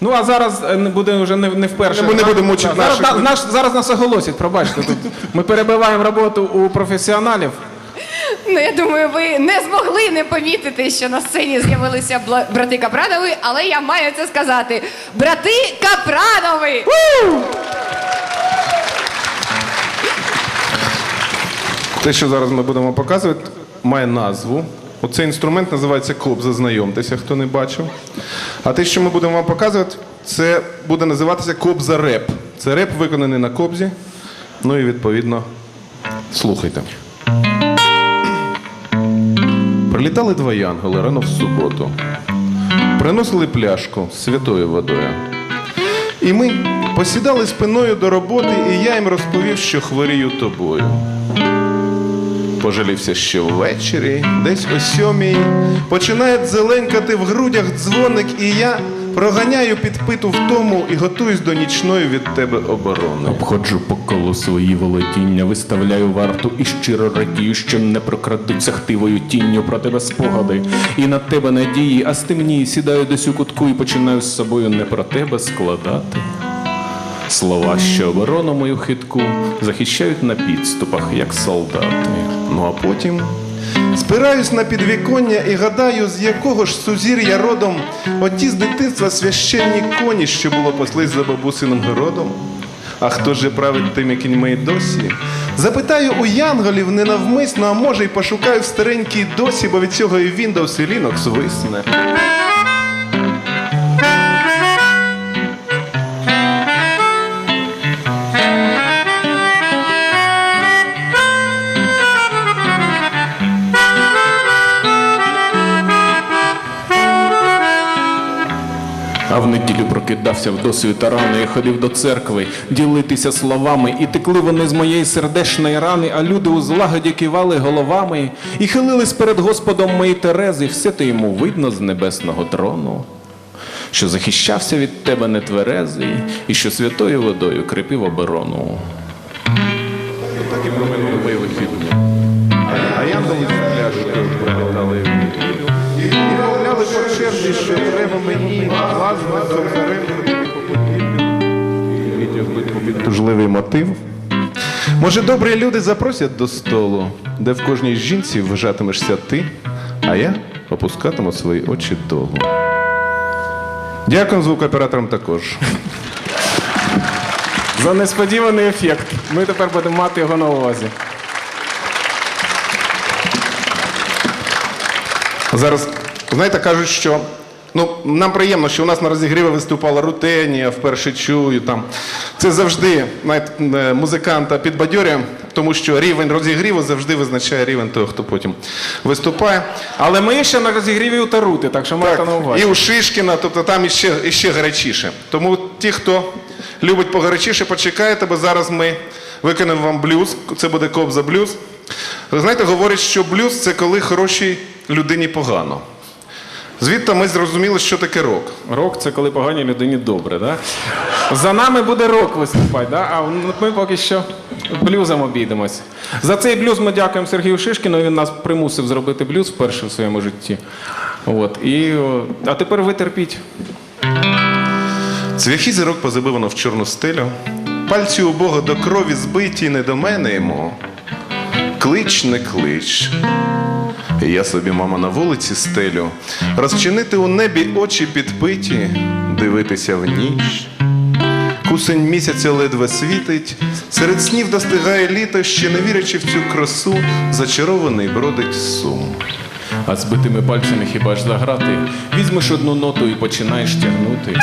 Ну а зараз е, не буде вже не, не вперше. Ми не будемо мучити Да, зараз, наших- на- наш, зараз нас оголосять, пробачте. Тут ми перебиваємо роботу у професіоналів. Ну, я думаю, ви не змогли не помітити, що на сцені з'явилися бла- брати Капранови, але я маю це сказати. Брати Капранови! Те, що зараз ми будемо показувати, має назву. Оцей інструмент називається кобза, знайомтеся, хто не бачив. А те, що ми будемо вам показувати, це буде називатися кобза реп. Це реп виконаний на кобзі. Ну і відповідно слухайте. Прилітали два янголи рано в суботу. Приносили пляшку з святою водою. І ми посідали спиною до роботи, і я їм розповів, що хворію тобою. Пожалівся, що ввечері, десь о сьомій, починає зеленькати в грудях дзвоник, і я проганяю підпиту втому і готуюсь до нічної від тебе оборони. Обходжу по колу свої володіння, виставляю варту і щиро радію, що не прокрадуться хтивою тінню про тебе спогади. І на тебе надії, а стемнії сідаю десь у кутку і починаю з собою не про тебе складати. Слова, що оборону мою хитку захищають на підступах, як солдати. Ну а потім спираюсь на підвіконня і гадаю, з якого ж сузір'я родом оті з дитинства священні коні, що було послись за бабусиним городом. А хто же править тими кіньми й досі? Запитаю у янголів ненавмисно, а може й пошукаю в старенькій досі, бо від цього і Windows, і Linux висне. Прокидався в досвіта рани, і ходив до церкви ділитися словами, і текли вони з моєї сердешної рани, а люди у злагоді кивали головами і хилились перед Господом мої Терези, все те йому видно з небесного трону, що захищався від тебе нетверезий, і що святою водою крепив оборону. Мовляли що треба мені власне попід тужливий мотив. Може, добрі люди запросять до столу, де в кожній жінці вважатимешся ти, а я опускатиму свої очі долу. Дякую звукооператорам також. За несподіваний ефект. Ми тепер будемо мати його на увазі. Зараз, знаєте, кажуть, що ну, нам приємно, що у нас на розігріві виступала Рутенія, вперше чую там. Це завжди знаєте, е, музиканта підбадьорює, тому що рівень розігріву завжди визначає рівень того, хто потім виступає. Але ми ще на розігріві у Тарути, так що майте на увазі. і у Шишкіна, тобто там іще, іще гарячіше. Тому ті, хто любить погарячіше, почекайте, бо зараз ми виконаємо вам блюз. Це буде кобза блюз. Ви знаєте, говорять, що блюз це коли хорошій людині погано. Звідти ми зрозуміли, що таке рок. Рок це коли поганій людині добре, да? За нами буде рок виступати, да? а ми поки що блюзом обійдемось. За цей блюз ми дякуємо Сергію Шишкіну. Він нас примусив зробити блюз вперше в своєму житті. От. І, а тепер ви терпіть. Цвяхи зірок позабивано в чорну стелю. Пальці у Бога до крові збиті, не до мене йому. Клич, не клич. Я собі, мама, на вулиці стелю, розчинити у небі очі підпиті, дивитися в ніч. Кусень місяця ледве світить, серед снів достигає літо, ще не вірячи в цю красу, зачарований бродить сум. А збитими пальцями хіба ж заграти? Візьмеш одну ноту і починаєш тягнути.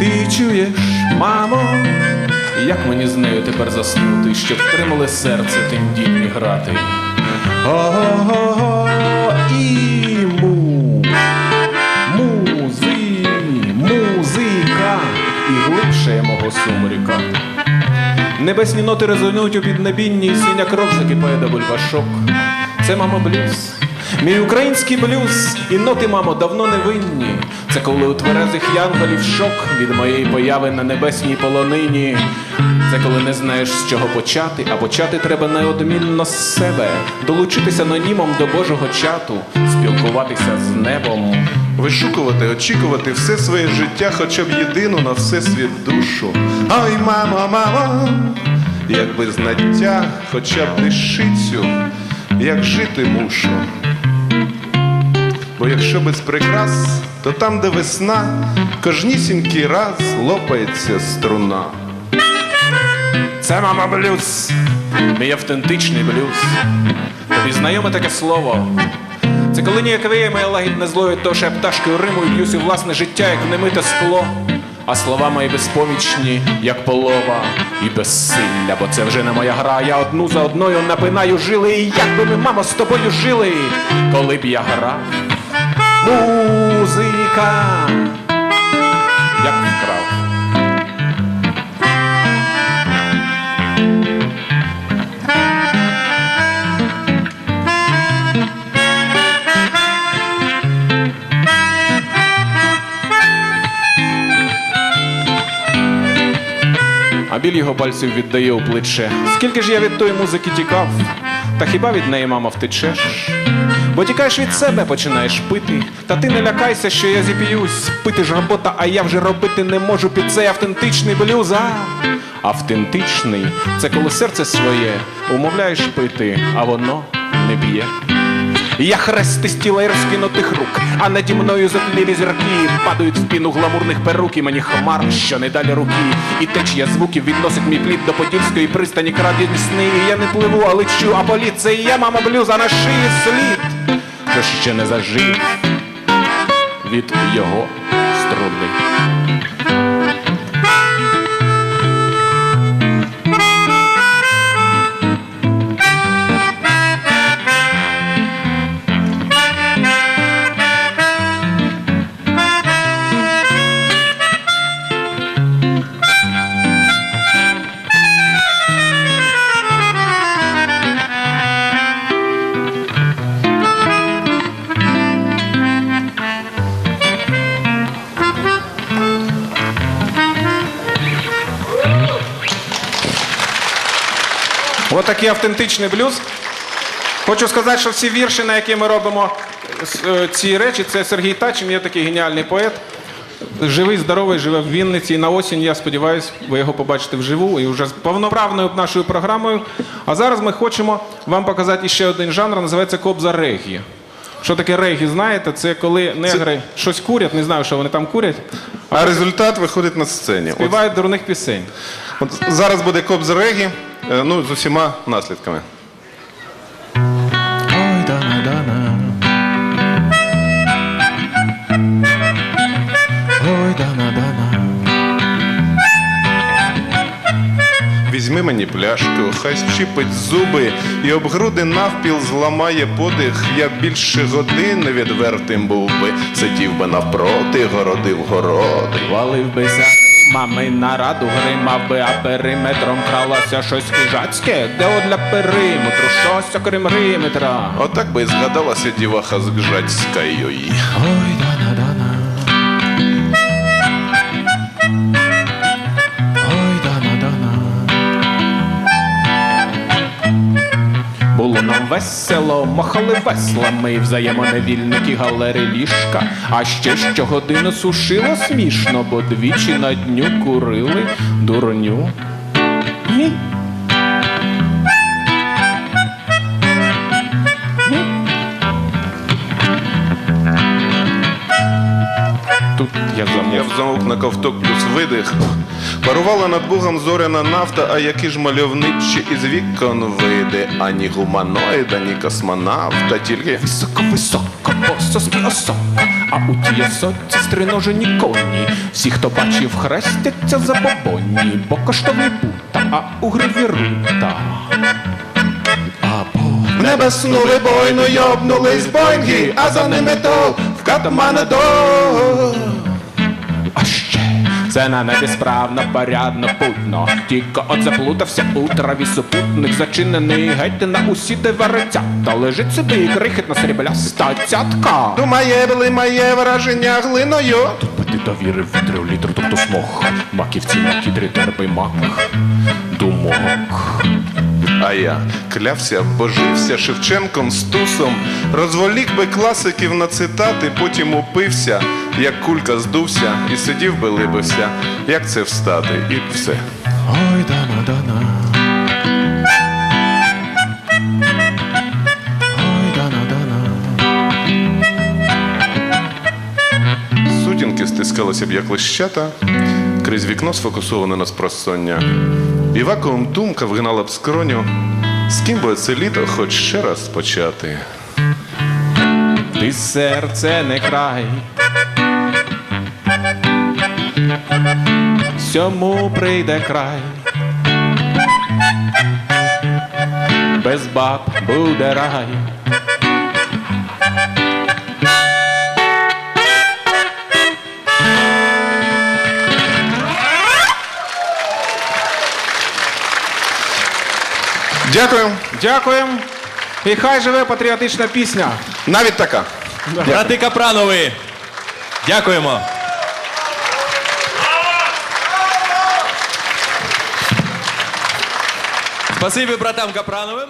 Ти чуєш, мамо, як мені з нею тепер заснути, щоб втримали серце тендітні грати. Ого, і му, музи, музика, і глибше мого сумріка. Небесні ноти резонують у піднебінні, і синя кров закипає до бульбашок. Це, мамо, блюз. Мій український блюз, і ноти, мамо, давно не винні. Це коли у тверезих янголів шок від моєї появи на небесній полонині. Це коли не знаєш, з чого почати, а почати треба неодмінно з себе, долучитися анонімом до Божого чату, спілкуватися з небом Вишукувати, очікувати все своє життя, хоча б єдину на все світ душу. Ой, мамо, мамо, якби знаття, хоча б дещицю, як жити мушу. Бо якщо без прикрас, то там, де весна, кожнісінький раз лопається струна. Це мама блюз. Мій автентичний блюз. Тобі знайоме таке слово. Це коли ніяковіє моє лагідне зло від того, що я пташкою риму і б'юсь у власне життя, як немите скло. А слова мої безпомічні, як полова, і безсилля, бо це вже не моя гра. Я одну за одною напинаю жили. І як би ми, мамо, з тобою жили, коли б я грав. Музика, як вкрав. а біль його пальців віддає у плече. Скільки ж я від тої музики тікав, та хіба від неї, мама, втечеш? Бо тікаєш від себе, починаєш пити. Та ти не лякайся, що я зіп'юсь. Пити ж робота, а я вже робити не можу під цей автентичний блюз. А автентичний це коли серце своє умовляєш пити, а воно не б'є. Я хрести з тіла й розкинутих рук, а наді мною затлілі зірки падають в піну гламурних перук і мені хмар, що не далі руки. І течія звуків відносить мій плід до подільської пристані краді сни. І я не пливу, а лечу, а політ це і я, мама блюза на шиї слід, що ще не зажив від його струни. Ось такий автентичний блюз. Хочу сказати, що всі вірші, на які ми робимо е, ці речі, це Сергій Тачин, є такий геніальний поет. Живий, здоровий, живе в Вінниці. І на осінь, я сподіваюся, ви його побачите вживу і вже з повноправною нашою програмою. А зараз ми хочемо вам показати ще один жанр, називається кобза регі. Що таке регі, знаєте? Це коли негри щось курять, не знаю, що вони там курять, А результат виходить на сцені. От, дурних пісень. от зараз буде кобз регі, е, ну, з усіма наслідками. Ой. Ой. Візьми мені пляшку, хай щипить зуби і об груди навпіл зламає подих. Я більше години відвертим був би, сидів би навпроти, городив городи. Валив би мами на раду гримав би, а периметром кралося щось хижацьке, де от для периметру щось окрім риметра. Отак би згадалася діваха з гжацькою. Ой, дана, весело, махали веслами, взаємоневільники галери ліжка. А ще щогодину сушило смішно, бо двічі на дню курили дурню. Ні. Тут я Я замов. в замок на ковток плюс видих. Парувала над Богом зоряна нафта, а які ж мальовничі із вікон види. Ані гуманоїда, ні космонавта, тільки Високо, високо, пососки осоко, а у тій осоці стриножені коні. Всі, хто бачив, хрестяться за бобоні, бо коштовний бута, а у гриві рута. Небесну вибойну йобнулись боїнги, а за ними то в катманедо. А ще це на небі справно, порядно, путно. Тільки от заплутався у траві супутник, зачинений геть на усі диверця. Та лежить і крихітна срібляста цятка. Думає, були моє враження глиною. Тут би ти довірив вітру літру, тобто смог. Маківці, макітрі, терпи мак. Думок. А я клявся, божився Шевченком з тусом, розволік би класиків на цитати, потім упився, як кулька здувся, і сидів би либився, як це встати, і все. Ой, дана, дана. Ой, дана, дана. Сутінки стискалися б як лищата, крізь вікно сфокусоване на спросоння. І вакуум думка вгнала б скроню, з ким би це літо хоч ще раз почати. Ти серце не край. Всьому прийде край. Без баб буде рай. Дякую. Дякуємо. І хай живе патріотична пісня. Навіть така. Брати Капранови. Дякуємо. Спасибі братам Капрановим.